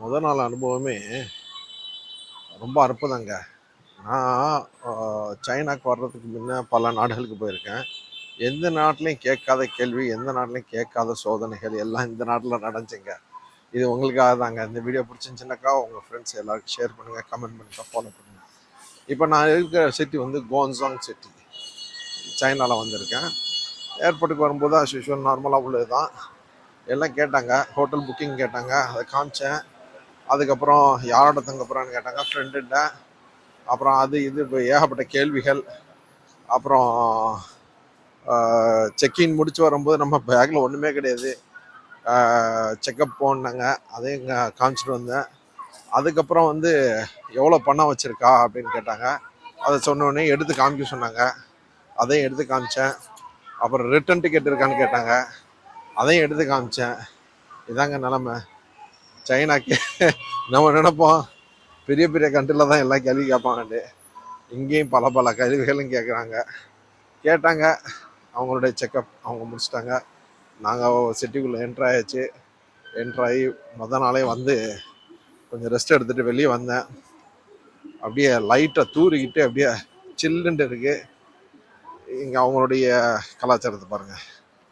முத நாள் அனுபவமே ரொம்ப அற்புதங்க. நான் சைனாக்கு வர்றதுக்கு முன்ன பல நாடுகளுக்கு போயிருக்கேன். எந்த நாட்டிலையும் கேட்காத கேள்வி எந்த நாட்டிலையும் கேட்காத சோதனைகள் எல்லாம் இந்த நாட்டில் நடந்துச்சுங்க. இது உங்களுக்காக தாங்க. இந்த வீடியோ பிடிச்சிருந்துச்சுனாக்கா உங்கள் ஃப்ரெண்ட்ஸ் எல்லாருக்கும் ஷேர் பண்ணுங்கள் கமெண்ட் பண்ணுங்கள் ஃபாலோ பண்ணுங்கள் இப்போ நான் இருக்கிற சிட்டி வந்து கோன்சாங் சிட்டி சைனாவில் வந்திருக்கேன். ஏர்போர்ட்டுக்கு வரும்போது as நார்மலாக உள்ளது தான் எல்லாம் கேட்டாங்க. ஹோட்டல் புக்கிங் கேட்டாங்க. அதை காமிச்சேன். அதுக்கப்புறம் யாரோட தங்க போகிறான்னு கேட்டாங்க ஃப்ரெண்டுன்ட்ட அப்புறம் அது இது இப்போ ஏகப்பட்ட கேள்விகள். அப்புறம் செக்இன் முடிச்சு வரும்போது நம்ம பேக்கில் ஒன்றுமே கிடையாது. செக்கப் போனாங்க. அதையும் காமிச்சிட்டு வந்தேன். அதுக்கப்புறம் வந்து எவ்வளோ பணம் வச்சுருக்கா அப்படின்னு கேட்டாங்க. அதை சொன்னோடனே எடுத்து காமிக்க சொன்னாங்க. அதையும் எடுத்து காமிச்சேன். அப்புறம் ரிட்டர்ன் டிக்கெட் இருக்கான்னு கேட்டாங்க. அதையும் எடுத்து காமிச்சேன். இதாங்க நிலமை. சைனாக்கு நம்ம நினைப்போம். பெரிய பெரிய கண்ட்ரியில் தான் எல்லா கேள்வி கேட்பாங்கன்னு இங்கேயும் பல பல கருவிகளும் கேட்குறாங்க. கேட்டாங்க. அவங்களுடைய செக்கப் அவங்க முடிச்சிட்டாங்க. நாங்கள் சிட்டிக்குள்ளே என்ட்ரு ஆயாச்சு. என்ட்ரு ஆகி மொதல் நாளே வந்து கொஞ்சம் ரெஸ்ட் எடுத்துகிட்டு வெளியே வந்தேன். அப்படியே லைட்டை தூரிக்கிட்டு அப்படியே சில்லுன்ட்டு இருக்குது இங்கே அவங்களுடைய கலாச்சாரத்தை பாருங்கள்